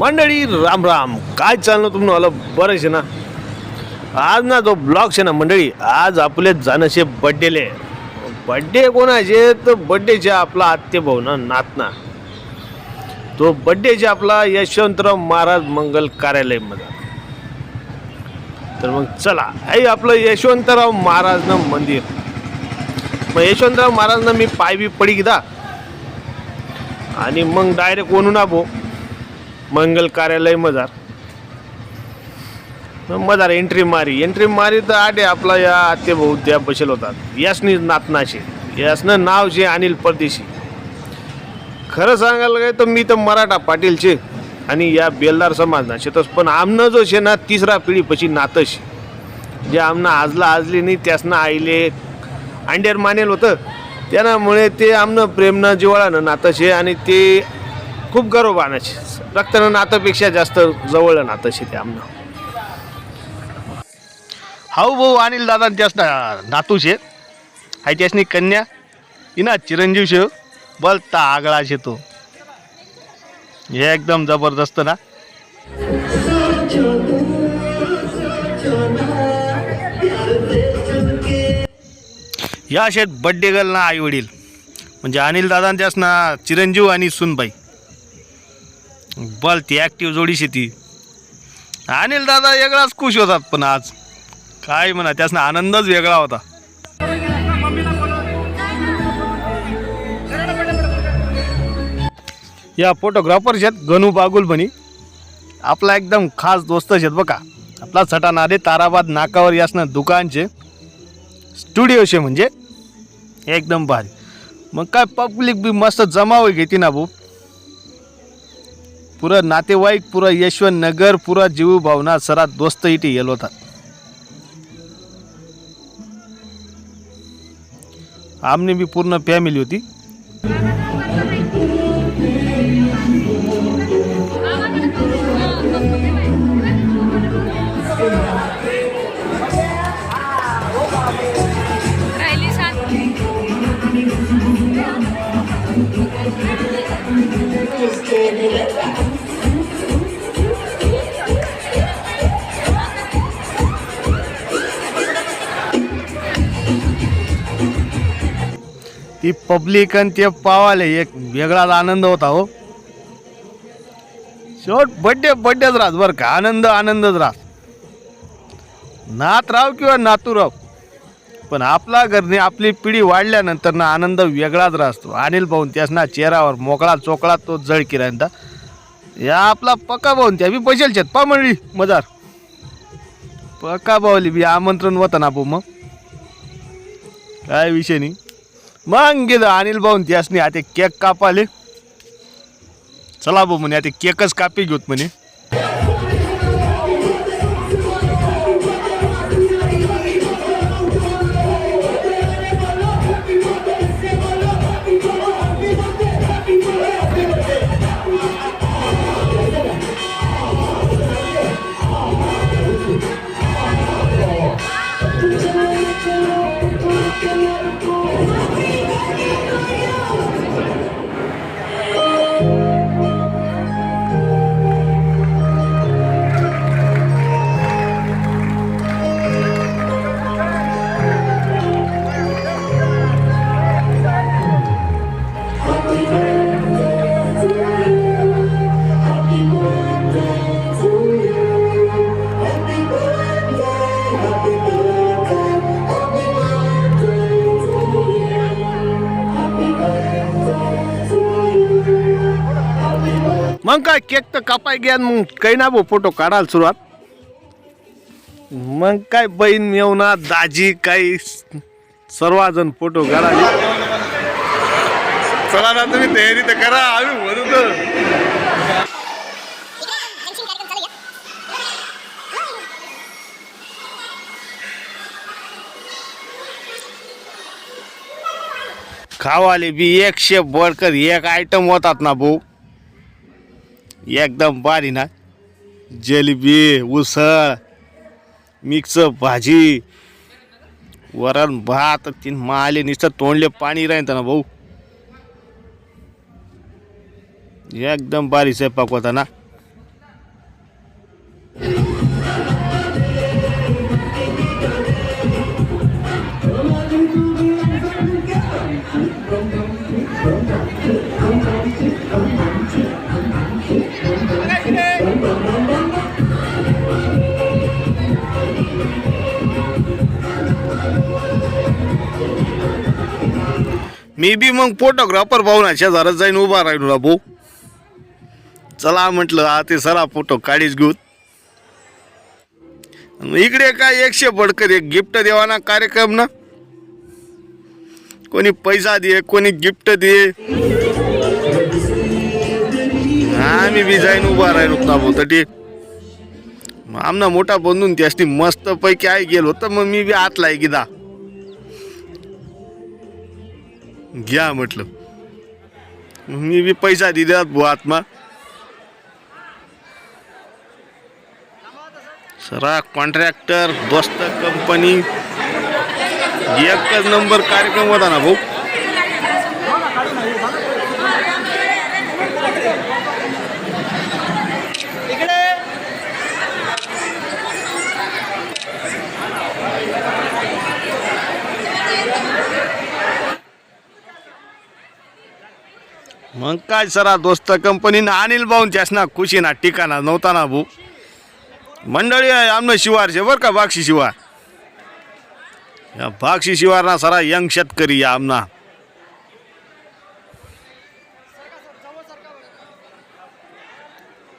मंडळी राम राम. काय चाललं तुम्हाला बरंच आहे ना? आज ना जो ब्लॉग आहे ना मंडळी आज आपले जाणंशे बड्डेले बड्डे कोणाचे? तर बड्डेचे आपला आत्य भाऊ ना नातना. तो बड्डेचे आपला यशवंतराव महाराज मंगल कार्यालयमध्ये. तर मग चला हे आपलं यशवंतराव महाराज ना मंदिर. मग यशवंतराव महाराज ना मी पाय बी पडी घेता आणि मग डायरेक्ट ओनू ना भाऊ मंगल कार्यालय मजार. मजार एंट्री मारी. एंट्री मारी तर आडे आपला या आत्ते भाऊ त्या बसेल होतात. यासनी नातनाशे. यासनं नाव शे अनिल परदेशी. खरं सांगायला काय तर मी तर मराठा पाटीलचे. आणि या बेलदार समाज ना शेतस पण आमनं जो शे ना तिसरा पिढीपशी नातश जे आमनं आजला आजली नाही त्यासनं आईले अंडेर मानेल होतं. त्यामुळे ते आमनं प्रेमनं जिवाळानं नातं शे आणि ते खूप गर्व बाणाचे रक्तानं नातापेक्षा जास्त जवळ नातं शे ते आमनं. हाऊ भाऊ अनिल दादा त्यास नातू शे हाय त्यासनी कन्या. इना चिरंजीव शे. बलता आगळा शे तो. हे एकदम जबरदस्त ना. या शेत बड्डे गल ना आई वडील. म्हणजे अनिल दादा त्यास ना चिरंजीव आणि सुनबाई. बल ती ॲक्टिव्ह जोडी शेती अनिल दादा वेगळाच खुश होतात पण आज. काय म्हणा त्यासना आनंदच वेगळा होता. या फोटोग्राफर आहेत गणू बागुल आपला एकदम खास दोस्त आहेत बघा. आपला सटा नादे ताराबाद नाकावर यासनं दुकानचे. स्टुडिओ शे म्हणजे एकदम भारी. मग काय पब्लिक बी मस्त जमाव घेते ना भाऊ पुरं नातेवाईक पुरं यशवंत नगर पुरा जीव भावना सरा दोस्त इथे येलो होता आमने बी पूर्ण फॅमिली होती. ती पब्लिक आणि ते पावाले एक वेगळाच आनंद होता हो. शेवट बड्डे बड्डेच राहत बरं का आनंद आनंदच राहत. नात राव किंवा नातू राव पण आपला घरने आपली पिढी वाढल्यानंतर ना आनंद वेगळाच राहतो. अनिल भाऊन त्यास ना चेहऱ्यावर मोकळा चोकळा तो जळ किरायंता या आपला पक्का भाऊन त्या बी पैशाल शेत पा मजार. पक्का भाऊली बी आमंत्रण होतं ना भाऊ मग. काय विषय नाही. मग गेलं अनिल भाऊन त्यासनी. आता केक कापाले. चला भाऊ म्हणे आता केकच कापी घेऊत म्हणे. मग काय केक तर कापाय घ्या मग काही ना भाऊ फोटो काढाल सुरुवात. मग काय बहीण मेवना दाजी काही सर्वजण फोटो काढा चला ना तुम्ही तयारी तर करा आम्ही म्हणू खावाले बी एकशे बळकर एक आयटम होतात ना भाऊ. एकदम भारी ना. जिलेबी उसळ मिक्स भाजी वरण भात तीन माले नुसतं तोंडले पाणी राहतं ना भाऊ. एकदम भारी स्वयंपाक होता मी बी मग फोटोग्राफर भाऊ ना शेजारच जाईन उभा राहिलो ना भाऊ. चला म्हटलं हा ते सरा फोटो काढीच घेऊ इकडे काय एकशे बडकर एक गिफ्ट देवाना कार्यक्रम ना? कोणी पैसा दे कोणी गिफ्ट दे. आम्ही बी जाईन उभा राहिलो ना भाऊ तटी. आमना मोठा बंधून त्यासनी मस्त पैकी आहे गेलो तर मग मी बी आतला आहे गिदा. घ्या म्हटलं. मी बी पैसा दिला भाऊ आत्मा. सरा कॉन्ट्रॅक्टर दोस्त कंपनी एकच नंबर कार्यक्रम होता ना भाऊ? मग काय सरा दोस्त कंपनीनं अनिल भाऊन ना खुशी ना ठिकाणा नव्हता ना भाऊ मंडळी आहे आमनं शिवारचे बरं का बाक्षी शिवार? या बाक्षी शिवार ना सरा यंग शेतकरी या आमना.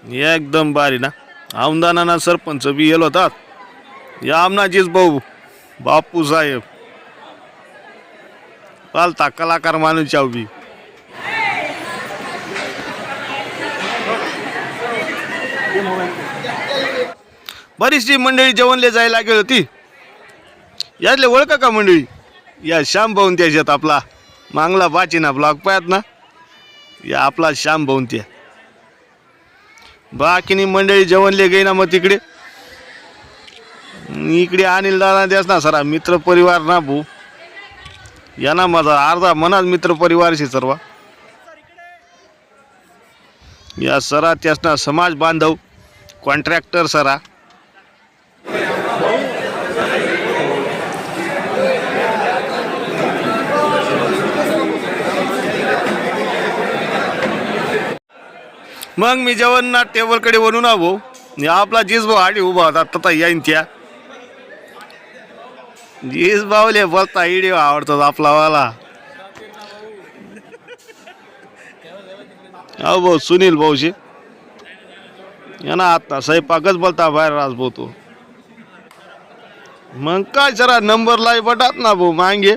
एकदम भारी ना. आमदाना सरपंच बी येलो होतात या आमनाचीच भाऊ बापू साहेब. पालता कलाकार माणूस बी. बरीचशी मंडळी जेवणले जायला लागेल होती. यातले ओळखा का मंडळी? या श्याम भाऊन त्याच्यात आपला मांगला बाचीना ब्लॉक पायात ना? या आपला श्याम भाऊन त्या बाकीनी मंडळी जेवणले गई ना मग तिकडे. इकडे अनिल दादा द्यास ना सरा मित्र परिवार ना भाऊ या ना माझा अर्धा मनात मित्र परिवारशी सर्व. या सरा त्यास ना समाज बांधव कॉन्ट्रॅक्टर सरा. मग मी जेवण ना टेबलकडे बनून आहो आणि आपला जीज भाऊ आडी उभा होता तथा येईन त्या. जीस भाऊले बोलता इडिओ आवडतो आपला वाला अहो भाऊ सुनील भाऊशी यांना आता स्वयंपाकच बोलता बाहेर राज भाऊ तू मग काय जरा नंबर लाई बटात ना भाऊ मांगे.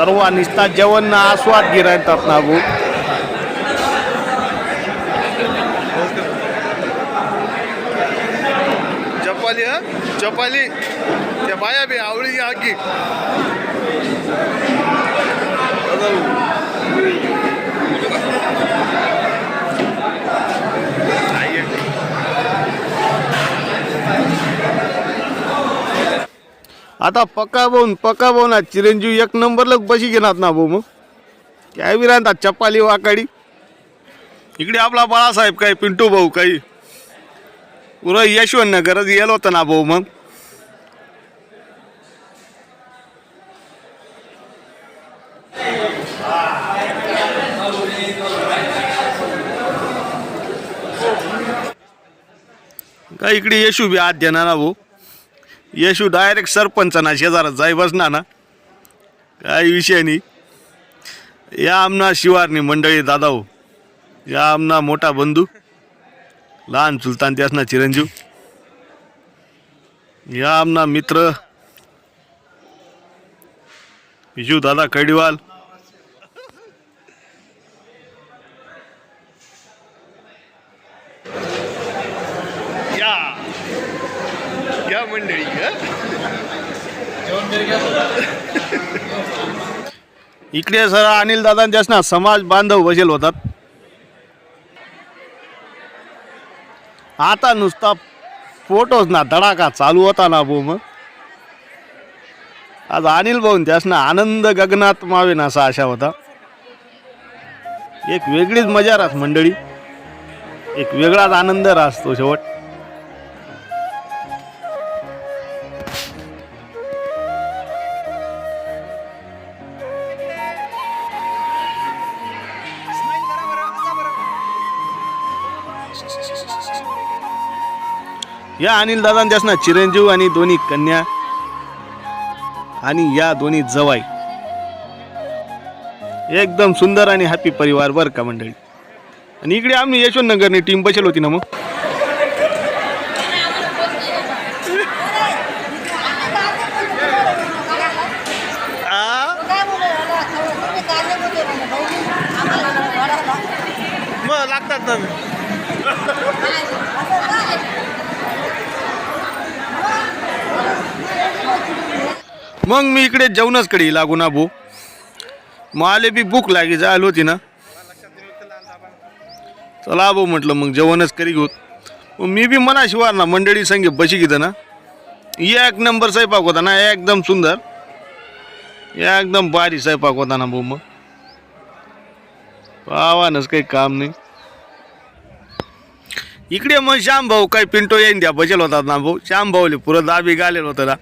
सर्व निस्ता जेवण आस्वाद गिरायतात ना भाऊ चपाली हा? चपाली त्या बाया बी आवळी आगी. आता पक्का भाऊन पक्का भाऊ ना चिरंजीव एक नंबरला बशी घेणार ना भाऊ मग? काय बी राहतात चप्पाली वाकाडी. इकडे आपला बाळासाहेब काही पिंटू भाऊ काही. पुरं यशवंत गरज गेलो होतं ना भाऊ मग. काय इकडे येशू बी आत देणार ना भाऊ? येशू डायरेक्ट सरपंच शेजारा शेजारात बसना ना? काही विषय नाही. या आमना शिवारनी मंडळी दादा हो या आमना मोठा बंधू लहान सुलतान त्यासना चिरंजीव या आमना मित्र विजू दादा कडिवाल मंडळी इकडे सर अनिल दादांच्याच समाज बांधव बसेल होतात. आता नुसता फोटोच ना धडाका चालू होता ना भाऊ मग. आज अनिल भाऊन त्यासना आनंद गगनात मावेन असा आशा होता. एक वेगळीच मजा राहत मंडळी. एक वेगळाच आनंद राहतो शेवट. या अनिल दादांच्यास ना चिरंजीव आणि दोन्ही कन्या आणि या दोन्ही जवाई. एकदम सुंदर आणि हॅपी परिवार बर का मंडळी? आणि इकडे आम्ही यशवंतनगरनी टीम बसेल होती ना मग? मग लागतात ना. मग मी इकडे जेवणच कडे लागू ना भाऊ मला बी भूक लागी जायला होती ना. चला भाऊ म्हटलं मग जेवणच करी घेऊ मग मी बी मना शिवार ना मंडळी संगे बशी घेतं ना. एक नंबर स्वयंपाक होता ना एकदम सुंदर. एकदम भारी स्वयंपाक होता ना भाऊ मग. पावानच काही काम नाही. इकडे मग श्याम भाऊ काही पिंटो येईन द्या बचल होतात ना भाऊ श्याम भाऊले पुरं दाबी गालेल होतं ना.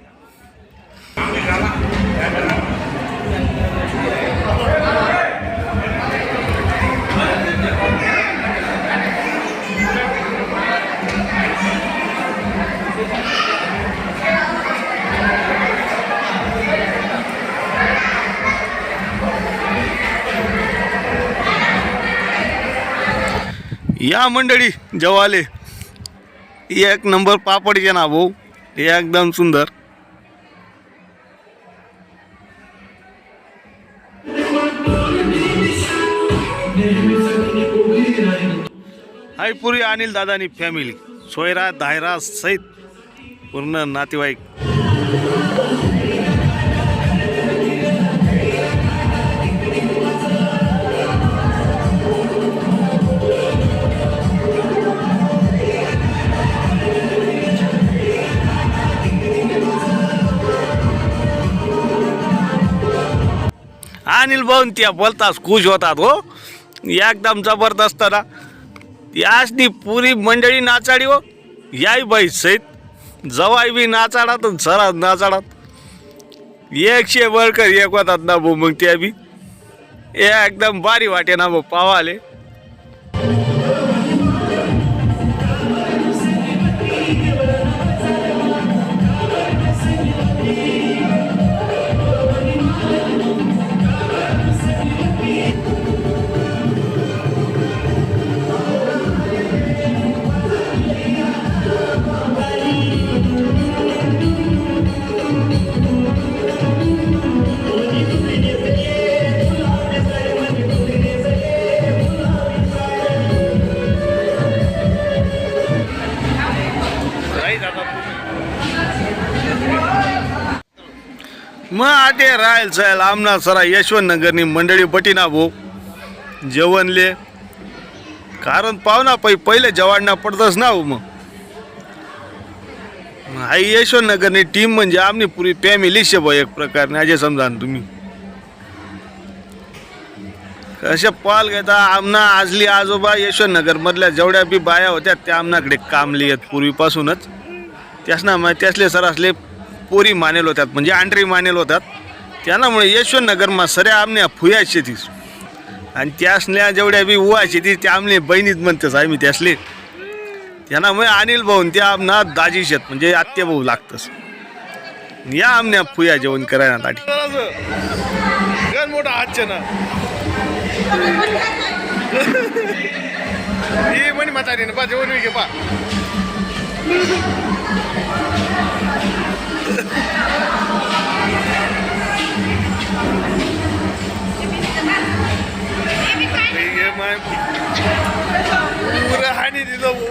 या मंडळी जवाले. एक नंबर पापडचे ना भाऊ. एकदम सुंदर. हाय पुरी अनिल दादानी फॅमिली सोयरा दायरा सहित पूर्ण नातेवाईक. अनिल भाऊन त्या बोलतास खुश होतात हो. एकदम जबरदस्त ना. यासनी पुरी मंडळी नाचाडी हो. याही बाई सहित. जवाई बी नाचाडात आणि सरा नाचाडात. एकशे वळकर एक होतात ना भाऊ मग त्या बी. एकदम भारी वाटे ना भाऊ पावाले. ते आते राहील साहेल आमना सरा यशवंत नगरनी मंडळी बटीना भाऊ जेवणले. कारण पाहुणा पै पहिले जवाडना पडतच ना हो मग. आई यशवंत नगरनी टीम म्हणजे आमनी पुरी फॅमिली शे भाऊ एक प्रकारने असे समजा ना तुम्ही. कशा पाल घेता आमना आजली आजोबा यशवंत नगरमधल्या जेवढ्या बी बाया होत्या त्या आमनाकडे कामली आहेत पूर्वीपासूनच. त्यासना त्यासले सर असले पोरी मानेल होत्यात म्हणजे आंड्री मानेल होतात त्यामुळे यशवंतनगरमा सऱ्या आमने फुया शेतीस. आणि त्यासल्या जेवढ्या बी उवा शेती त्या आमले बहिणीत म्हणतेस आम्ही त्यासले. त्यांना मग अनिल भाऊन त्या आमना दाजी शेत म्हणजे आत्या भाऊ लागतस. या आमने फुया जेवण करायला ताटी मोठा हातचे ना. ही म्हणे म्हातारी ना पा जेवण घे पा. हे माय पुरं हानी दिलं भाऊ.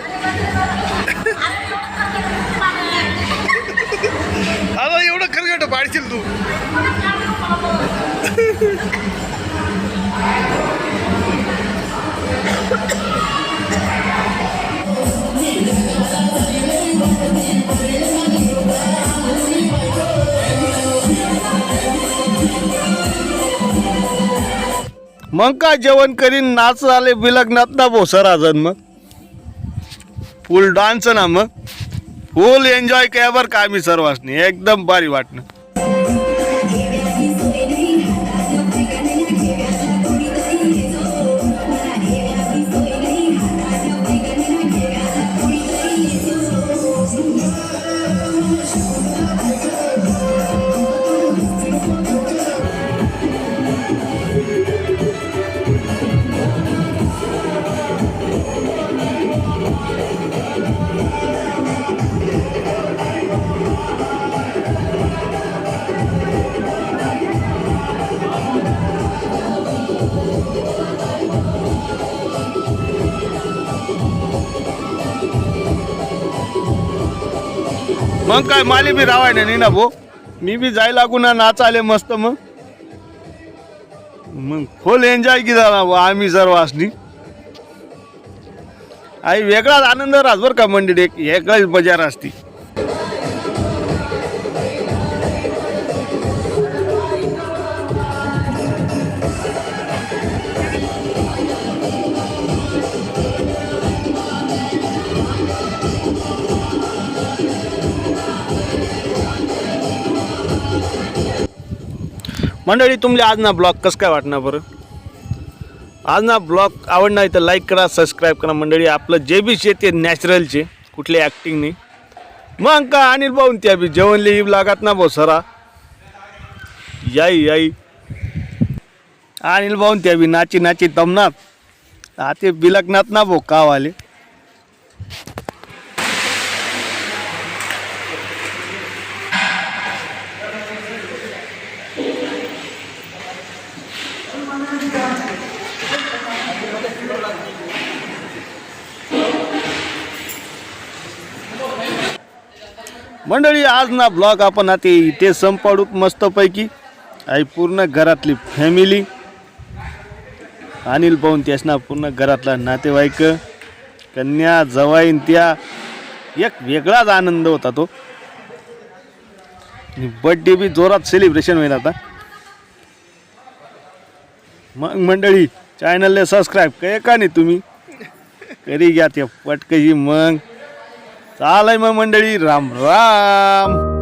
पाडशील तू मग काय जेवण करीन नाच आले बिलग्नात ना भाऊ सर अजून मग. फुल डान्स ना मग. फुल एन्जॉय केल्यावर का आम्ही सर्वांनी एकदम भारी वाटणं. काय माले बी रावाय नाही ना भाऊ. मी बी जाय लागू ना नाच आले मस्त मग. मग फुल एन्जॉय केला ना भाऊ आम्ही सर्व असली आई वेगळाच आनंद राहत बरं का मंडळी एक वेगळीच बजार असती मंडळी तुमले आज ना ब्लॉग कसं काय वाटणार बरं? आज ना ब्लॉग आवडणार आहे तर लाईक करा सबस्क्राईब करा मंडळी. आपलं जे बी शे ते नॅचरलचे कुठले ॲक्टिंग नाही मग का अनिल भाऊ त्या बी जेवणले येऊ लागत ना भाऊ सरा. याई याई. अनिल भाऊ त्या बी नाची नाची दमनात आते बिलकनात ना भाऊ कावाले मंडळी आज ना ब्लॉग आपण आता इथे संपाडूत मस्तपैकी. आई पूर्ण घरातली फॅमिली अनिल पाहून त्यास ना पूर्ण घरातला नातेवाईक कन्या जवाईन त्या. एक वेगळाच आनंद होता तो. बर्थडे बी जोरात सेलिब्रेशन होईल आता. मग मंडळी चॅनलला सबस्क्राईब काय का नाही तुम्ही? करी घ्या ते पटकशी मग. चालय मग मंडळी राम राम.